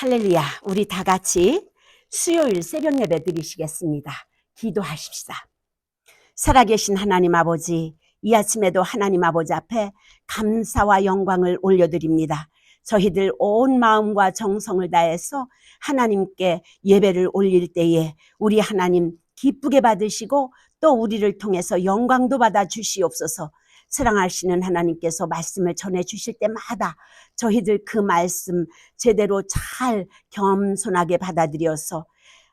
할렐루야. 우리 다 같이 수요일 새벽 예배 드리시겠습니다. 기도하십시다. 살아계신 하나님 아버지, 이 아침에도 하나님 아버지 앞에 감사와 영광을 올려드립니다. 저희들 온 마음과 정성을 다해서 하나님께 예배를 올릴 때에 우리 하나님 기쁘게 받으시고 또 우리를 통해서 영광도 받아 주시옵소서. 사랑하시는 하나님께서 말씀을 전해 주실 때마다 저희들 그 말씀 제대로 잘 겸손하게 받아들여서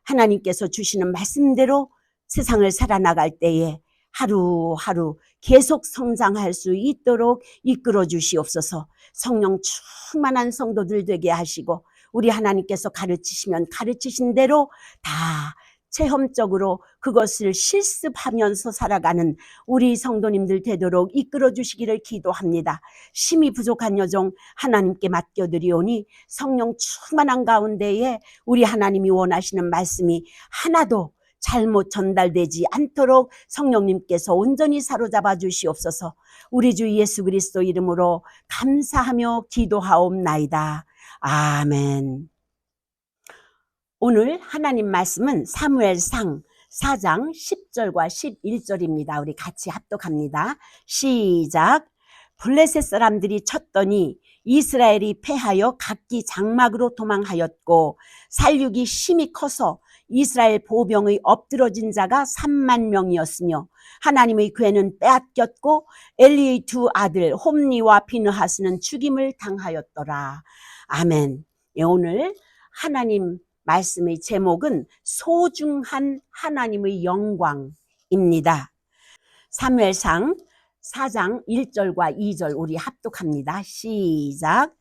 하나님께서 주시는 말씀대로 세상을 살아나갈 때에 하루하루 계속 성장할 수 있도록 이끌어 주시옵소서. 성령 충만한 성도들 되게 하시고 우리 하나님께서 가르치시면 가르치신 대로 다 체험적으로 그것을 실습하면서 살아가는 우리 성도님들 되도록 이끌어 주시기를 기도합니다. 심히 부족한 여정 하나님께 맡겨드리오니 성령 충만한 가운데에 우리 하나님이 원하시는 말씀이 하나도 잘못 전달되지 않도록 성령님께서 온전히 사로잡아 주시옵소서. 우리 주 예수 그리스도 이름으로 감사하며 기도하옵나이다. 아멘. 오늘 하나님 말씀은 사무엘상 4장 10절과 11절입니다. 우리 같이 합독합니다. 시작. 블레셋 사람들이 쳤더니 이스라엘이 패하여 각기 장막으로 도망하였고 살육이 심히 커서 이스라엘 보병의 엎드러진 자가 3만 명이었으며 하나님의 괴는 빼앗겼고 엘리의 두 아들 홈니와 비느하스는 죽임을 당하였더라. 아멘. 예, 오늘 하나님 말씀의 제목은 소중한 하나님의 영광입니다. 사무엘상 4장 1절과 2절 우리 합독합니다. 시작.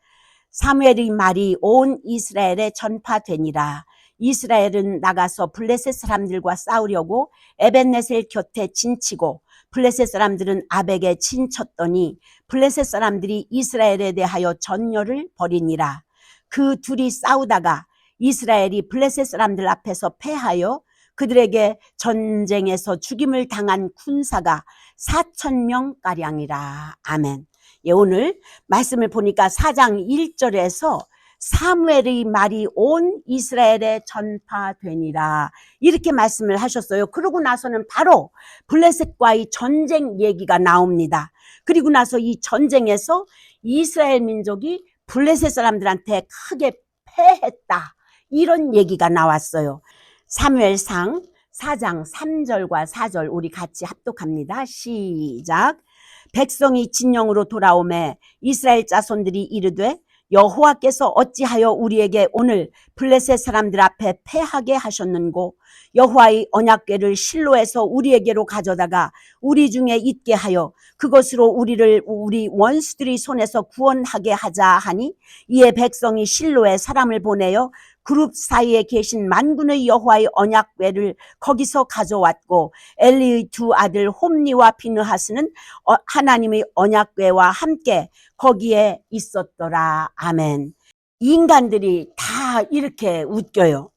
사무엘의 말이 온 이스라엘에 전파되니라. 이스라엘은 나가서 블레셋 사람들과 싸우려고 에벤네셀 곁에 진치고 블레셋 사람들은 아벡에 진쳤더니 블레셋 사람들이 이스라엘에 대하여 전열을 벌이니라. 그 둘이 싸우다가 이스라엘이 블레셋 사람들 앞에서 패하여 그들에게 전쟁에서 죽임을 당한 군사가 4천 명 가량이라. 아멘. 예, 오늘 말씀을 보니까 4장 1절에서 사무엘의 말이 온 이스라엘에 전파되니라. 이렇게 말씀을 하셨어요. 그러고 나서는 바로 블레셋과의 전쟁 얘기가 나옵니다. 그리고 나서 이 전쟁에서 이스라엘 민족이 블레셋 사람들한테 크게 패했다. 이런 얘기가 나왔어요. 사무엘상 4장 3절과 4절 우리 같이 합독합니다. 시작. 백성이 진영으로 돌아오매 이스라엘 자손들이 이르되 여호와께서 어찌하여 우리에게 오늘 블레셋 사람들 앞에 패하게 하셨는고 여호와의 언약궤를 실로에서 우리에게로 가져다가 우리 중에 있게 하여 그것으로 우리를 우리 원수들이 손에서 구원하게 하자 하니 이에 백성이 실로에 사람을 보내어 그룹 사이에 계신 만군의 여호와의 언약궤를 거기서 가져왔고 엘리의 두 아들 홈니와 비느하스는 어, 하나님의 언약궤와 함께 거기에 있었더라. 아멘. 인간들이 다 이렇게 웃겨요.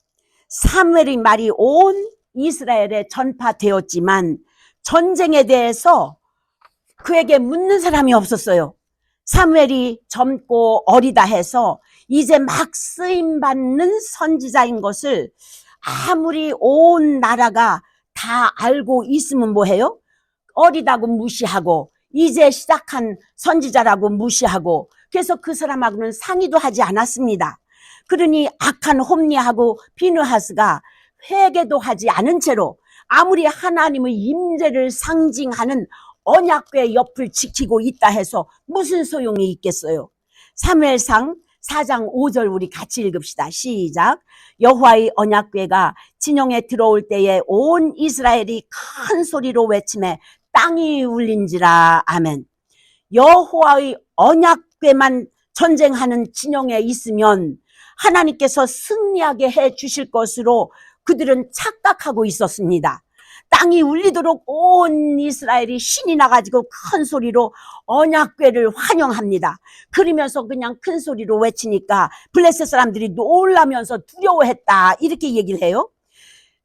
사무엘의 말이 온 이스라엘에 전파되었지만 전쟁에 대해서 그에게 묻는 사람이 없었어요. 사무엘이 젊고 어리다 해서 이제 막 쓰임 받는 선지자인 것을 아무리 온 나라가 다 알고 있으면 뭐해요? 어리다고 무시하고 이제 시작한 선지자라고 무시하고 그래서 그 사람하고는 상의도 하지 않았습니다. 그러니 악한 홈리하고 비누하스가 회개도 하지 않은 채로 아무리 하나님의 임재를 상징하는 언약궤 옆을 지키고 있다 해서 무슨 소용이 있겠어요? 사무엘상 4장 5절 우리 같이 읽읍시다. 시작. 여호와의 언약궤가 진영에 들어올 때에 온 이스라엘이 큰 소리로 외침에 땅이 울린지라. 아멘. 여호와의 언약궤만 전쟁하는 진영에 있으면 하나님께서 승리하게 해 주실 것으로 그들은 착각하고 있었습니다. 땅이 울리도록 온 이스라엘이 신이 나가지고 큰 소리로 언약궤를 환영합니다. 그러면서 그냥 큰 소리로 외치니까 블레셋 사람들이 놀라면서 두려워했다. 이렇게 얘기를 해요.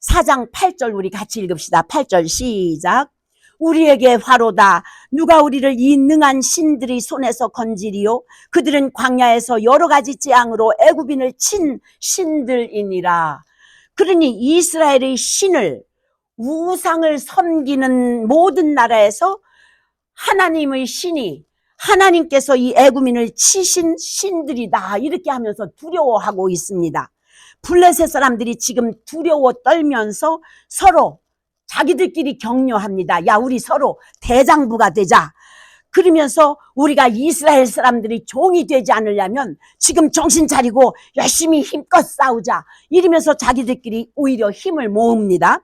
4장 8절 우리 같이 읽읍시다. 8절 시작. 우리에게 화로다. 누가 우리를 이 능한 신들의 손에서 건지리요? 그들은 광야에서 여러 가지 재앙으로 애굽인을 친 신들이니라. 그러니 이스라엘의 신을 우상을 섬기는 모든 나라에서 하나님의 신이 하나님께서 이 애굽인을 치신 신들이다 이렇게 하면서 두려워하고 있습니다. 블레셋 사람들이 지금 두려워 떨면서 서로 자기들끼리 격려합니다. 야 우리 서로 대장부가 되자. 그러면서 우리가 이스라엘 사람들이 종이 되지 않으려면 지금 정신 차리고 열심히 힘껏 싸우자. 이러면서 자기들끼리 오히려 힘을 모읍니다.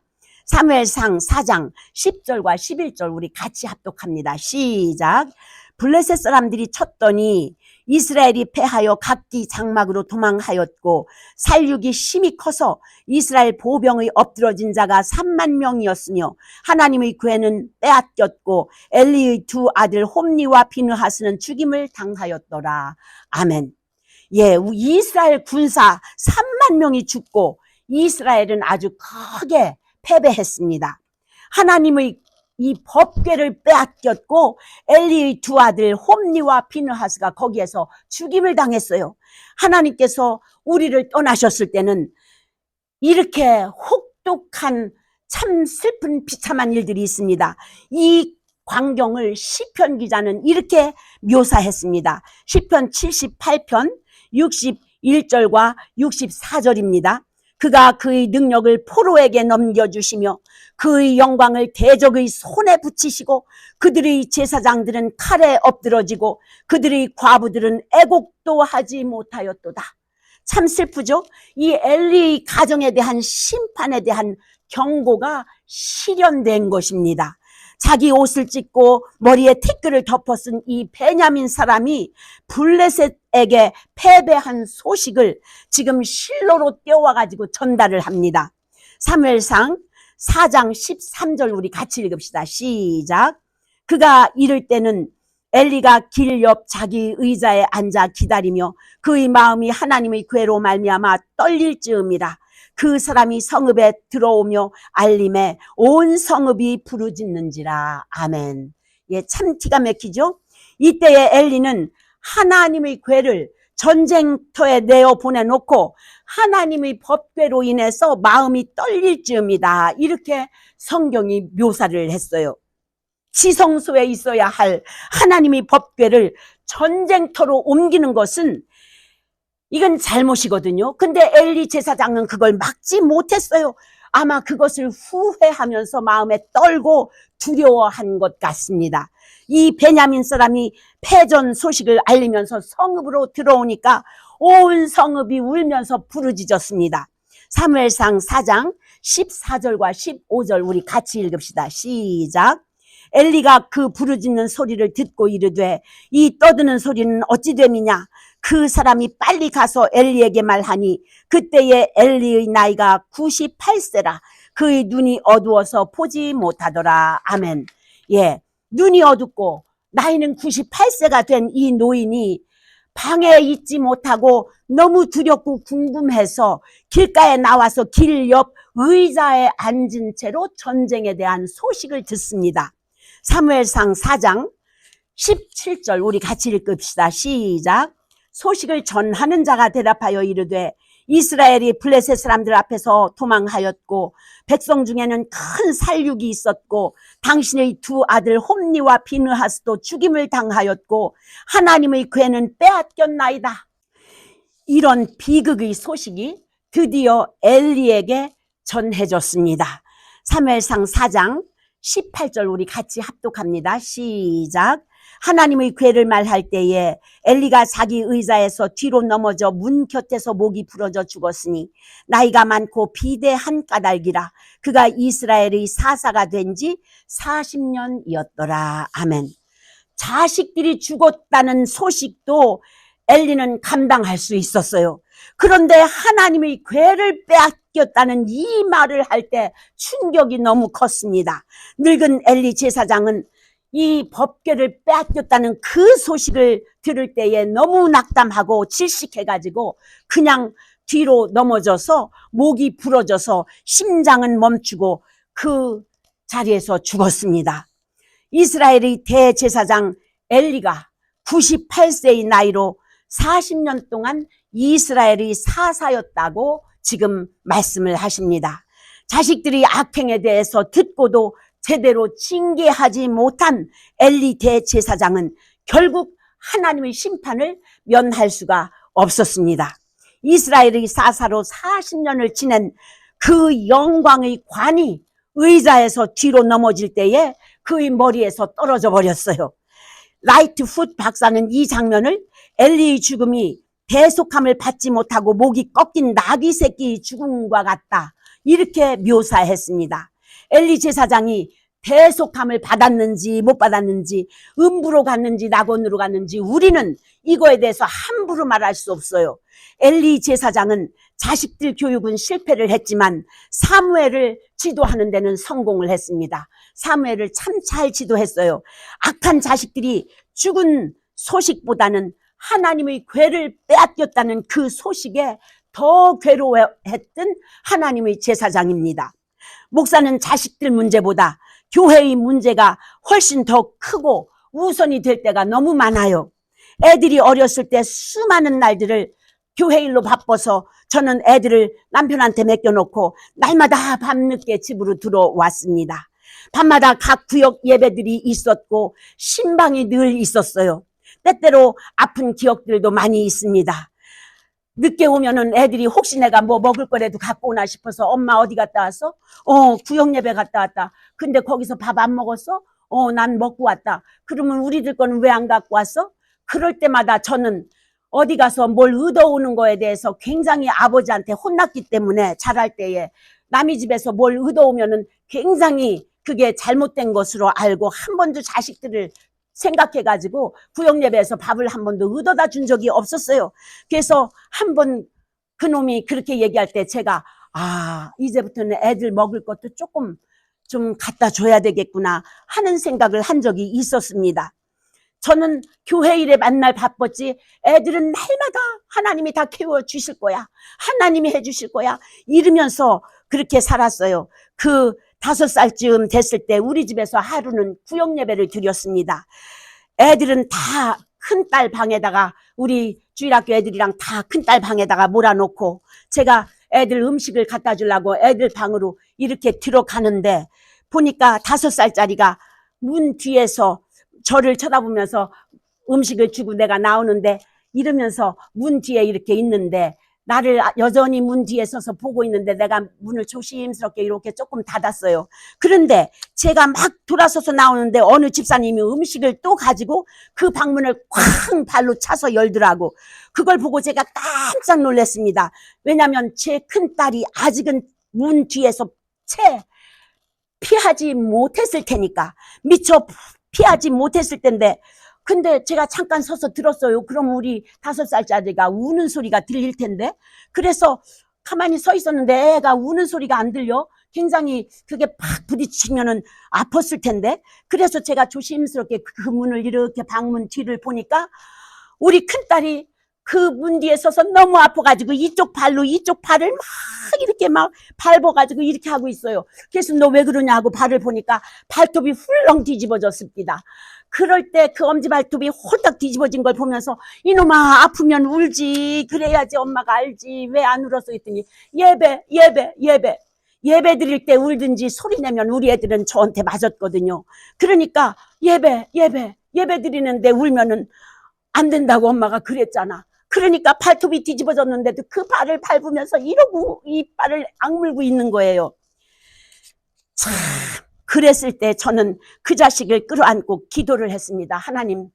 사무엘상 4장 10절과 11절 우리 같이 합독합니다. 시작. 블레셋 사람들이 쳤더니 이스라엘이 패하여 각기 장막으로 도망하였고 살육이 심히 커서 이스라엘 보병의 엎드러진 자가 3만 명이었으며 하나님의 괴는 빼앗겼고 엘리의 두 아들 홈니와 비느하스는 죽임을 당하였더라. 아멘. 예, 이스라엘 군사 3만 명이 죽고 이스라엘은 아주 크게 패배했습니다. 하나님의 이 법궤를 빼앗겼고 엘리의 두 아들 홈니와 비느하스가 거기에서 죽임을 당했어요. 하나님께서 우리를 떠나셨을 때는 이렇게 혹독한 참 슬픈 비참한 일들이 있습니다. 이 광경을 시편 기자는 이렇게 묘사했습니다. 시편 78편 61절과 64절입니다. 그가 그의 능력을 포로에게 넘겨주시며 그의 영광을 대적의 손에 붙이시고 그들의 제사장들은 칼에 엎드러지고 그들의 과부들은 애곡도 하지 못하였도다. 참 슬프죠? 이 엘리 가정에 대한 심판에 대한 경고가 실현된 것입니다. 자기 옷을 찢고 머리에 티끌을 덮어 쓴 이 베냐민 사람이 블레셋에게 패배한 소식을 지금 실로로 떼어와 가지고 전달을 합니다. 사무엘상 4장 13절 우리 같이 읽읍시다. 시작. 그가 이럴 때는 엘리가 길 옆 자기 의자에 앉아 기다리며 그의 마음이 하나님의 괴로 말미암아 떨릴 즈음이라. 그 사람이 성읍에 들어오며 알림에 온 성읍이 부르짖는지라. 아멘. 예, 참 기가 막히죠? 이때에 엘리는 하나님의 괴를 전쟁터에 내어 보내놓고 하나님의 법궤로 인해서 마음이 떨릴 즈음이다. 이렇게 성경이 묘사를 했어요. 지성소에 있어야 할 하나님의 법궤를 전쟁터로 옮기는 것은 이건 잘못이거든요. 근데 엘리 제사장은 그걸 막지 못했어요. 아마 그것을 후회하면서 마음에 떨고 두려워한 것 같습니다. 이 베냐민 사람이 패전 소식을 알리면서 성읍으로 들어오니까 온 성읍이 울면서 부르짖었습니다. 사무엘상 4장 14절과 15절 우리 같이 읽읍시다. 시작. 엘리가 그 부르짖는 소리를 듣고 이르되 이 떠드는 소리는 어찌 됨이냐 그 사람이 빨리 가서 엘리에게 말하니 그때에 엘리의 나이가 98세라 그의 눈이 어두워서 보지 못하더라 아멘 예 눈이 어둡고 나이는 98세가 된 이 노인이 방에 있지 못하고 너무 두렵고 궁금해서 길가에 나와서 길 옆 의자에 앉은 채로 전쟁에 대한 소식을 듣습니다. 사무엘상 4장 17절 우리 같이 읽읍시다. 시작. 소식을 전하는 자가 대답하여 이르되 이스라엘이 블레셋 사람들 앞에서 도망하였고 백성 중에는 큰 살육이 있었고 당신의 두 아들 홈니와 비느하스도 죽임을 당하였고 하나님의 괴는 빼앗겼나이다. 이런 비극의 소식이 드디어 엘리에게 전해졌습니다. 3회상 4장 18절 우리 같이 합독합니다. 시작. 하나님의 괴를 말할 때에 엘리가 자기 의자에서 뒤로 넘어져 문 곁에서 목이 부러져 죽었으니 나이가 많고 비대한 까닭이라 그가 이스라엘의 사사가 된 지 40년이었더라. 아멘. 자식들이 죽었다는 소식도 엘리는 감당할 수 있었어요. 그런데 하나님의 괴를 빼앗겼다는 이 말을 할 때 충격이 너무 컸습니다. 늙은 엘리 제사장은 이 법궤를 빼앗겼다는 그 소식을 들을 때에 너무 낙담하고 질식해가지고 그냥 뒤로 넘어져서 목이 부러져서 심장은 멈추고 그 자리에서 죽었습니다. 이스라엘의 대제사장 엘리가 98세의 나이로 40년 동안 이스라엘의 사사였다고 지금 말씀을 하십니다. 자식들이 악행에 대해서 듣고도 제대로 징계하지 못한 엘리 대제사장은 결국 하나님의 심판을 면할 수가 없었습니다. 이스라엘의 사사로 40년을 지낸 그 영광의 관이 의자에서 뒤로 넘어질 때에 그의 머리에서 떨어져 버렸어요. 라이트 풋 박사는 이 장면을 엘리의 죽음이 대속함을 받지 못하고 목이 꺾인 나귀 새끼의 죽음과 같다. 이렇게 묘사했습니다. 엘리 제사장이 대속함을 받았는지 못 받았는지 음부로 갔는지 낙원으로 갔는지 우리는 이거에 대해서 함부로 말할 수 없어요. 엘리 제사장은 자식들 교육은 실패를 했지만 사무엘을 지도하는 데는 성공을 했습니다. 사무엘을 참 잘 지도했어요. 악한 자식들이 죽은 소식보다는 하나님의 괴를 빼앗겼다는 그 소식에 더 괴로워했던 하나님의 제사장입니다. 목사는 자식들 문제보다 교회의 문제가 훨씬 더 크고 우선이 될 때가 너무 많아요. 애들이 어렸을 때 수많은 날들을 교회 일로 바빠서 저는 애들을 남편한테 맡겨놓고 날마다 밤늦게 집으로 들어왔습니다. 밤마다 각 구역 예배들이 있었고 신방이 늘 있었어요. 때때로 아픈 기억들도 많이 있습니다. 늦게 오면은 애들이 혹시 내가 뭐 먹을 거라도 갖고 오나 싶어서 엄마 어디 갔다 왔어? 어, 구역 예배 갔다 왔다. 근데 거기서 밥 안 먹었어? 어, 난 먹고 왔다. 그러면 우리들 거는 왜 안 갖고 왔어? 그럴 때마다 저는 어디 가서 뭘 얻어오는 거에 대해서 굉장히 아버지한테 혼났기 때문에 자랄 때에 남의 집에서 뭘 얻어오면은 굉장히 그게 잘못된 것으로 알고 한 번도 자식들을 생각해가지고 구역 예배에서 밥을 한 번도 얻어다 준 적이 없었어요. 그래서 한 번 그놈이 그렇게 얘기할 때 제가 아 이제부터는 애들 먹을 것도 조금 좀 갖다 줘야 되겠구나 하는 생각을 한 적이 있었습니다. 저는 교회 일에 만날 바빴지 애들은 날마다 하나님이 다 키워 주실 거야. 하나님이 해 주실 거야. 이러면서 그렇게 살았어요. 그 다섯 살쯤 됐을 때 우리 집에서 하루는 구역 예배를 드렸습니다. 애들은 다 큰 딸 방에다가 우리 주일학교 애들이랑 다 큰 딸 방에다가 몰아놓고 제가 애들 음식을 갖다 주려고 애들 방으로 이렇게 들어가는데 보니까 다섯 살짜리가 문 뒤에서 저를 쳐다보면서 음식을 주고 내가 나오는데 이러면서 문 뒤에 이렇게 있는데 나를 여전히 문 뒤에 서서 보고 있는데 내가 문을 조심스럽게 이렇게 조금 닫았어요. 그런데 제가 막 돌아서서 나오는데 어느 집사님이 음식을 또 가지고 그 방문을 쾅 발로 차서 열더라고. 그걸 보고 제가 깜짝 놀랐습니다. 왜냐하면 제 큰 딸이 아직은 문 뒤에서 채 피하지 못했을 테니까 미처 피하지 못했을 텐데 근데 제가 잠깐 서서 들었어요. 그럼 우리 다섯 살짜리가 우는 소리가 들릴 텐데 그래서 가만히 서 있었는데 애가 우는 소리가 안 들려. 굉장히 그게 팍 부딪히면은 아팠을 텐데 그래서 제가 조심스럽게 그 문을 이렇게 방문 뒤를 보니까 우리 큰딸이 그 문 뒤에 서서 너무 아파가지고 이쪽 발로 이쪽 팔을 막 이렇게 막 밟아가지고 이렇게 하고 있어요. 그래서 너 왜 그러냐 하고 발을 보니까 발톱이 훌렁 뒤집어졌습니다. 그럴 때 그 엄지 발톱이 홀딱 뒤집어진 걸 보면서 이놈아 아프면 울지 그래야지 엄마가 알지 왜 안 울었어 했더니 예배 예배 예배 예배 드릴 때 울든지 소리 내면 우리 애들은 저한테 맞았거든요. 그러니까 예배 예배 예배 드리는데 울면은 안 된다고 엄마가 그랬잖아. 그러니까 발톱이 뒤집어졌는데도 그 발을 밟으면서 이러고 이 발을 악물고 있는 거예요. 참, 그랬을 때 저는 그 자식을 끌어안고 기도를 했습니다. 하나님,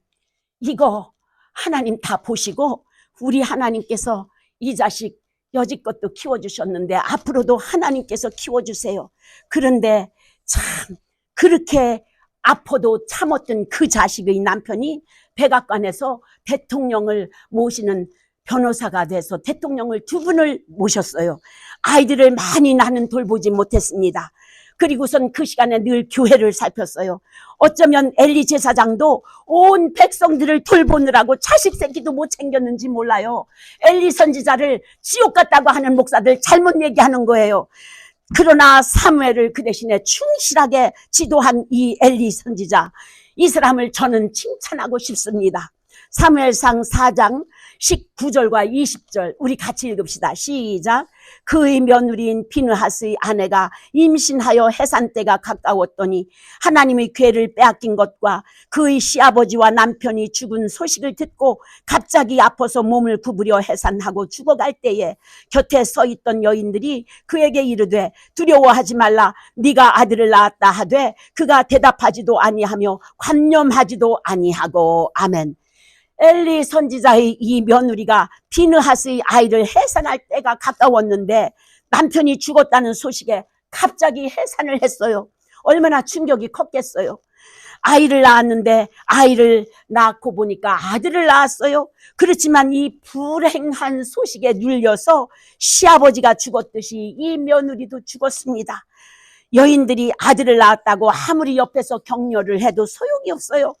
이거 하나님 다 보시고 우리 하나님께서 이 자식 여지껏도 키워주셨는데 앞으로도 하나님께서 키워주세요. 그런데 참 그렇게 아파도 참았던 그 자식의 남편이 백악관에서 대통령을 모시는 변호사가 돼서 대통령을 두 분을 모셨어요. 아이들을 많이 나는 돌보지 못했습니다. 그리고선 그 시간에 늘 교회를 살폈어요. 어쩌면 엘리 제사장도 온 백성들을 돌보느라고 자식 새끼도 못 챙겼는지 몰라요. 엘리 선지자를 지옥 같다고 하는 목사들 잘못 얘기하는 거예요. 그러나 사무엘을 그 대신에 충실하게 지도한 이 엘리 선지자 이 사람을 저는 칭찬하고 싶습니다. 사무엘상 4장 19절과 20절 우리 같이 읽읍시다. 시작. 그의 며느리인 비느하스의 아내가 임신하여 해산 때가 가까웠더니 하나님의 괴를 빼앗긴 것과 그의 시아버지와 남편이 죽은 소식을 듣고 갑자기 아파서 몸을 구부려 해산하고 죽어갈 때에 곁에 서 있던 여인들이 그에게 이르되 두려워하지 말라 네가 아들을 낳았다 하되 그가 대답하지도 아니하며 관념하지도 아니하고 아멘. 엘리 선지자의 이 며느리가 비느하스의 아이를 해산할 때가 가까웠는데 남편이 죽었다는 소식에 갑자기 해산을 했어요. 얼마나 충격이 컸겠어요. 아이를 낳았는데 아이를 낳고 보니까 아들을 낳았어요. 그렇지만 이 불행한 소식에 눌려서 시아버지가 죽었듯이 이 며느리도 죽었습니다. 여인들이 아들을 낳았다고 아무리 옆에서 격려를 해도 소용이 없어요.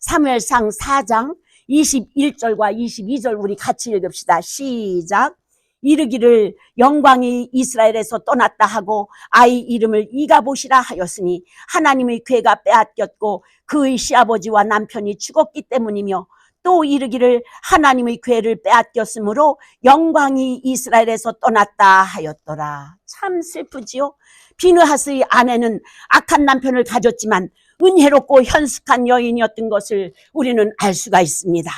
사무엘상 4장 21절과 22절 우리 같이 읽읍시다. 시작. 이르기를 영광이 이스라엘에서 떠났다 하고 아이 이름을 이가보시라 하였으니 하나님의 괴가 빼앗겼고 그의 시아버지와 남편이 죽었기 때문이며 또 이르기를 하나님의 괴를 빼앗겼으므로 영광이 이스라엘에서 떠났다 하였더라. 참 슬프지요. 비느하스의 아내는 악한 남편을 가졌지만 은혜롭고 현숙한 여인이었던 것을 우리는 알 수가 있습니다.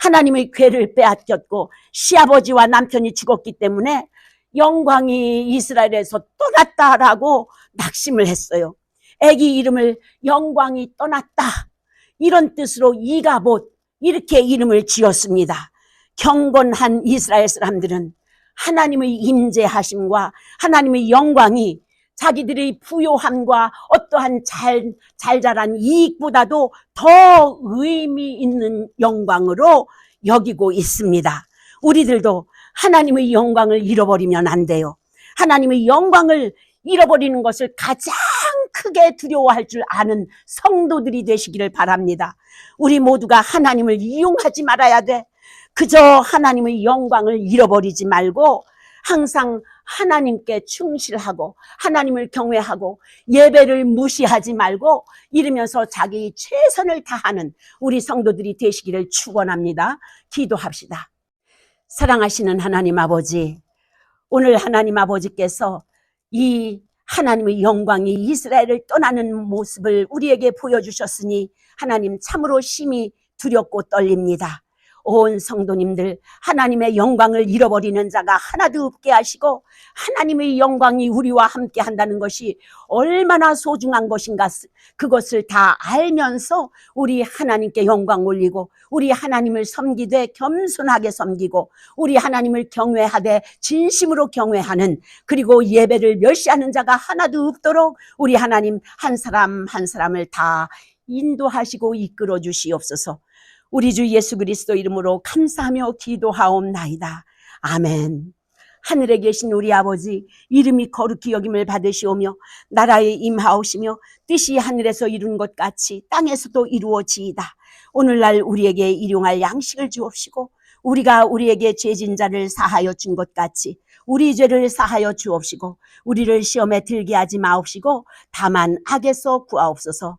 하나님의 괴를 빼앗겼고 시아버지와 남편이 죽었기 때문에 영광이 이스라엘에서 떠났다라고 낙심을 했어요. 아기 이름을 영광이 떠났다. 이런 뜻으로 이가봇 이렇게 이름을 지었습니다. 경건한 이스라엘 사람들은 하나님의 임재하심과 하나님의 영광이 자기들의 부요함과 어떠한 잘, 잘 자란 이익보다도 더 의미 있는 영광으로 여기고 있습니다. 우리들도 하나님의 영광을 잃어버리면 안 돼요. 하나님의 영광을 잃어버리는 것을 가장 크게 두려워할 줄 아는 성도들이 되시기를 바랍니다. 우리 모두가 하나님을 이용하지 말아야 돼. 그저 하나님의 영광을 잃어버리지 말고 항상 하나님께 충실하고 하나님을 경외하고 예배를 무시하지 말고 이러면서 자기 최선을 다하는 우리 성도들이 되시기를 축원합니다. 기도합시다. 사랑하시는 하나님 아버지, 오늘 하나님 아버지께서 이 하나님의 영광이 이스라엘을 떠나는 모습을 우리에게 보여주셨으니 하나님 참으로 심히 두렵고 떨립니다. 온 성도님들 하나님의 영광을 잃어버리는 자가 하나도 없게 하시고 하나님의 영광이 우리와 함께 한다는 것이 얼마나 소중한 것인가 그것을 다 알면서 우리 하나님께 영광 올리고 우리 하나님을 섬기되 겸손하게 섬기고 우리 하나님을 경외하되 진심으로 경외하는 그리고 예배를 멸시하는 자가 하나도 없도록 우리 하나님 한 사람 한 사람을 다 인도하시고 이끌어 주시옵소서. 우리 주 예수 그리스도 이름으로 감사하며 기도하옵나이다. 아멘. 하늘에 계신 우리 아버지 이름이 거룩히 여김을 받으시오며 나라에 임하오시며 뜻이 하늘에서 이룬 것 같이 땅에서도 이루어지이다. 오늘날 우리에게 일용할 양식을 주옵시고 우리가 우리에게 죄진 자를 사하여 준 것 같이 우리 죄를 사하여 주옵시고 우리를 시험에 들게 하지 마옵시고 다만 악에서 구하옵소서